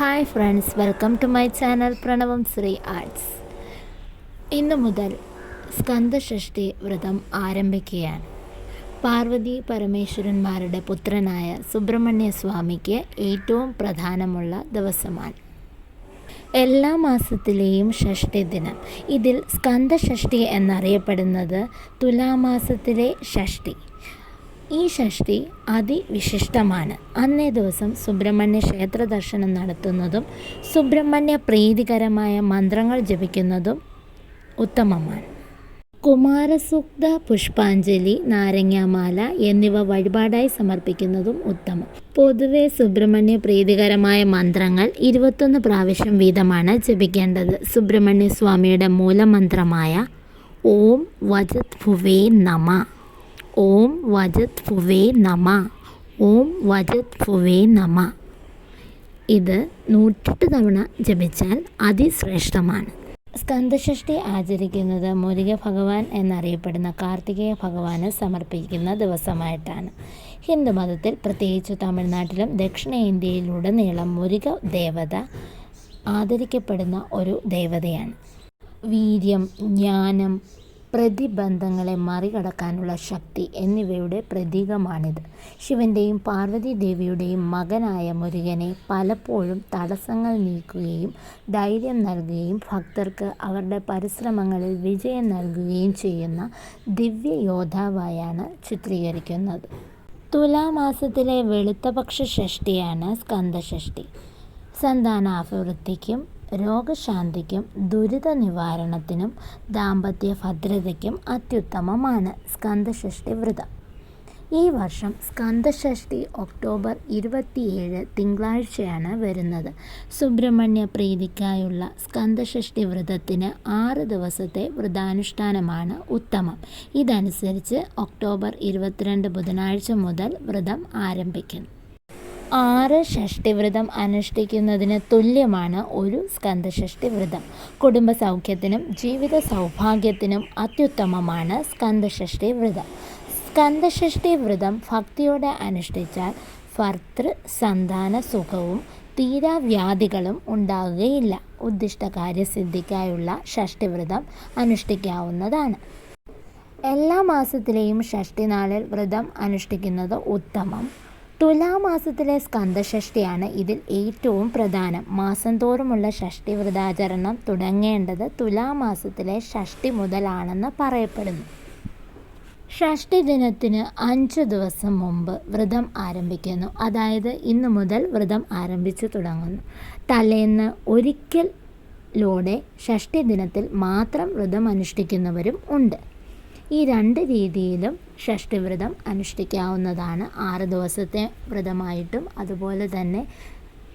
Hi friends welcome to my channel Pranavam Sree arts ഇന്നു മുതൽ സ്കന്ദഷഷ്ടി വ്രതം ആരംഭിക്കുകയാണ്. പാർവതി പരമേശ്വരന്മാരുടെ പുത്രനായ സുബ്രഹ്മണ്യ സ്വാമിക്ക് ഏറ്റവും പ്രധാനമുള്ള ദിവസമാണ്. എല്ലാ മാസത്തിലെയും ഷഷ്ടി ദിനം. ഇതിൽ സ്കന്ദഷഷ്ടി എന്നറിയപ്പെടുന്നത് തുലാമാസത്തിലെ ഷഷ്ടി. ഈ ഷഷ്ടി അതിവിശിഷ്ടമാണ്. അന്നേ ദിവസം സുബ്രഹ്മണ്യ ക്ഷേത്ര ദർശനം നടത്തുന്നതും സുബ്രഹ്മണ്യ പ്രീതികരമായ മന്ത്രങ്ങൾ ജപിക്കുന്നതും ഉത്തമമാണ്. കുമാരസുക്ത പുഷ്പാഞ്ജലി നാരങ്ങാമാല എന്നിവ വഴിപാടായി സമർപ്പിക്കുന്നതും ഉത്തമം. പൊതുവെ സുബ്രഹ്മണ്യ പ്രീതികരമായ മന്ത്രങ്ങൾ ഇരുപത്തൊന്ന് പ്രാവശ്യം വീതമാണ് ജപിക്കേണ്ടത്. സുബ്രഹ്മണ്യ സ്വാമിയുടെ മൂലമന്ത്രമായ ഓം വജത് ഭുവേ നമ. ഓം വജത് ഫുവേ നമ. ഓം വജത് ഫുവേ നമ. ഇത് നൂറ്റെട്ട് തവണ ജപിച്ചാൽ അതിശ്രേഷ്ഠമാണ്. സ്കന്ദഷഷ്ടി ആചരിക്കുന്നത് മുരുക ഭഗവാൻ എന്നറിയപ്പെടുന്ന കാർത്തികേയ ഭഗവാന് സമർപ്പിക്കുന്ന ദിവസമായിട്ടാണ്. ഹിന്ദുമതത്തിൽ പ്രത്യേകിച്ച് തമിഴ്നാട്ടിലും ദക്ഷിണേന്ത്യയിലുടനീളം മുരുക ദേവത ആദരിക്കപ്പെടുന്ന ഒരു ദേവതയാണ്. വീര്യം ജ്ഞാനം പ്രതിബന്ധങ്ങളെ മറികടക്കാനുള്ള ശക്തി എന്നിവയുടെ പ്രതീകമാണിത്. ശിവന്റെയും പാർവതി ദേവിയുടെയും മകനായ മുരുകനെ പലപ്പോഴും തടസ്സങ്ങൾ നീക്കുകയും ധൈര്യം നൽകുകയും ഭക്തർക്ക് അവരുടെ പരിശ്രമങ്ങളിൽ വിജയം നൽകുകയും ചെയ്യുന്ന ദിവ്യ യോദ്ധാവായാണ് ചിത്രീകരിക്കുന്നത്. തുലാമാസത്തിലെ വെളുത്തപക്ഷ ഷഷ്ടിയാണ് സ്കന്ദഷഷ്ടി സന്താനാഭിവൃദ്ധിക്കും രോഗശാന്തിക്കും ദുരിത നിവാരണത്തിനും ദാമ്പത്യ ഭദ്രതയ്ക്കും അത്യുത്തമമാണ് സ്കന്ദഷഷ്ടി വ്രതം. ഈ വർഷം സ്കന്ദഷഷ്ടി ഒക്ടോബർ ഇരുപത്തിയേഴ് തിങ്കളാഴ്ചയാണ് വരുന്നത്. സുബ്രഹ്മണ്യ പ്രീതിക്കായുള്ള സ്കന്ദഷഷ്ടി വ്രതത്തിന് ആറ് ദിവസത്തെ വ്രതാനുഷ്ഠാനമാണ് ഉത്തമം. ഇതനുസരിച്ച് ഒക്ടോബർ ഇരുപത്തിരണ്ട് ബുധനാഴ്ച മുതൽ വ്രതം ആരംഭിക്കുന്നു ആറ് ഷഷ്ടിവ്രതം അനുഷ്ഠിക്കുന്നതിന് തുല്യമാണ് ഒരു സ്കന്ദഷഷ്ടി വ്രതം കുടുംബ സൗഖ്യത്തിനും ജീവിത സൗഭാഗ്യത്തിനും അത്യുത്തമമാണ് സ്കന്ദഷഷ്ടി വ്രതം സ്കന്ദഷഷ്ടി വ്രതം ഭക്തിയോടെ അനുഷ്ഠിച്ചാൽ ഭർത്തൃ സന്താന സുഖവും തീരാവ്യാധികളും ഉണ്ടാകുകയില്ല. ഉദ്ദിഷ്ട കാര്യസിദ്ധിക്കായുള്ള ഷഷ്ടിവ്രതം അനുഷ്ഠിക്കാവുന്നതാണ്. എല്ലാ മാസത്തിലെയും ഷഷ്ടിനാളിൽ വ്രതം അനുഷ്ഠിക്കുന്നത് ഉത്തമം. തുലാമാസത്തിലെ സ്കന്ദഷഷ്ടിയാണ് ഇതിൽ ഏറ്റവും പ്രധാനം. മാസം തോറുമുള്ള ഷഷ്ടി വ്രതാചരണം തുടങ്ങേണ്ടത് തുലാമാസത്തിലെ ഷഷ്ടി മുതലാണെന്ന് പറയപ്പെടുന്നു. ഷഷ്ടി ദിനത്തിന് അഞ്ച് ദിവസം മുമ്പ് വ്രതം ആരംഭിക്കുന്നു. അതായത് ഇന്നു മുതൽ വ്രതം ആരംഭിച്ചു തുടങ്ങുന്നു. തലേന്ന് ഒരിക്കലോടെ ഷഷ്ടി ദിനത്തിൽ മാത്രം വ്രതം അനുഷ്ഠിക്കുന്നവരും ഉണ്ട്. ഈ രണ്ട് രീതിയിലും ഷഷ്ടിവ്രതം അനുഷ്ഠിക്കാവുന്നതാണ്. ആറ് ദിവസത്തെ വ്രതമായിട്ടും അതുപോലെ തന്നെ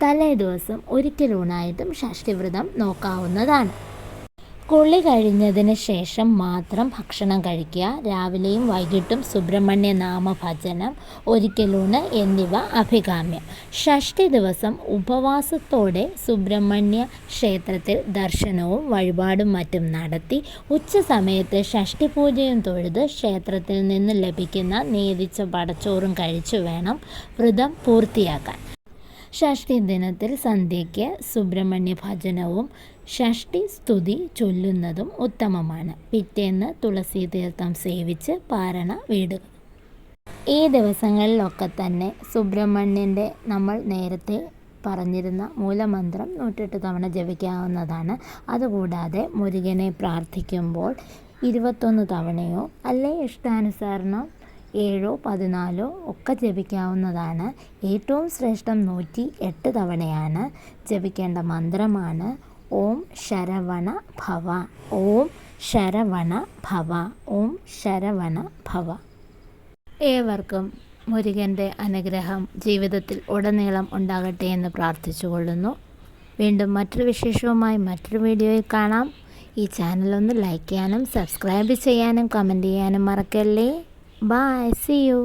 തലേ ദിവസം ഒരിക്കലൂണായിട്ടും ഷഷ്ടിവ്രതം നോക്കാവുന്നതാണ്. കുളി കഴിഞ്ഞതിന് ശേഷം മാത്രം ഭക്ഷണം കഴിക്കുക. രാവിലെയും വൈകിട്ടും സുബ്രഹ്മണ്യ നാമഭജനം ഒരിക്കലൂണ് എന്നിവ അഭികാമ്യം. ഷഷ്ടി ദിവസം ഉപവാസത്തോടെ സുബ്രഹ്മണ്യ ക്ഷേത്രത്തിൽ ദർശനവും വഴിപാടും മറ്റും നടത്തി ഉച്ച സമയത്ത് ഷഷ്ടി പൂജയും തൊഴുത് ക്ഷേത്രത്തിൽ നിന്ന് ലഭിക്കുന്ന നേതിച്ച പടച്ചോറും കഴിച്ചു വേണം വ്രതം പൂർത്തിയാക്കാൻ. ഷഷ്ടി ദിനത്തിൽ സന്ധ്യയ്ക്ക് സുബ്രഹ്മണ്യ ഭജനവും ഷഷ്ടി സ്തുതി ചൊല്ലുന്നതും ഉത്തമമാണ്. പിറ്റേന്ന് തുളസി തീർത്ഥം സേവിച്ച് പാരണ വീടുക. ഈ ദിവസങ്ങളിലൊക്കെ തന്നെ സുബ്രഹ്മണ്യന്റെ നമ്മൾ നേരത്തെ പറഞ്ഞിരുന്ന മൂലമന്ത്രം നൂറ്റെട്ട് തവണ ജപിക്കാവുന്നതാണ്. അതുകൂടാതെ മുരുകനെ പ്രാർത്ഥിക്കുമ്പോൾ ഇരുപത്തൊന്ന് തവണയോ അല്ലെ ഇഷ്ടാനുസരണം ഏഴോ പതിനാലോ ഒക്കെ ജപിക്കാവുന്നതാണ്. ഏറ്റവും ശ്രേഷ്ഠം നൂറ്റി എട്ട് തവണയാണ് ജപിക്കേണ്ട മന്ത്രമാണ് ഓം ശരവണ ഭവ. ഓം ശരവണ ഭവ. ഓം ശരവണ ഭവ. ഏവർക്കും മുരുകന്റെ അനുഗ്രഹം ജീവിതത്തിൽ ഉടനീളം ഉണ്ടാകട്ടെ എന്ന് പ്രാർത്ഥിച്ചുകൊള്ളുന്നു. വീണ്ടും മറ്റൊരു വിശേഷവുമായി മറ്റൊരു വീഡിയോയിൽ കാണാം. ഈ ചാനലൊന്ന് ലൈക്ക് ചെയ്യാനും സബ്സ്ക്രൈബ് ചെയ്യാനും കമന്റ് ചെയ്യാനും മറക്കല്ലേ. Bye see you.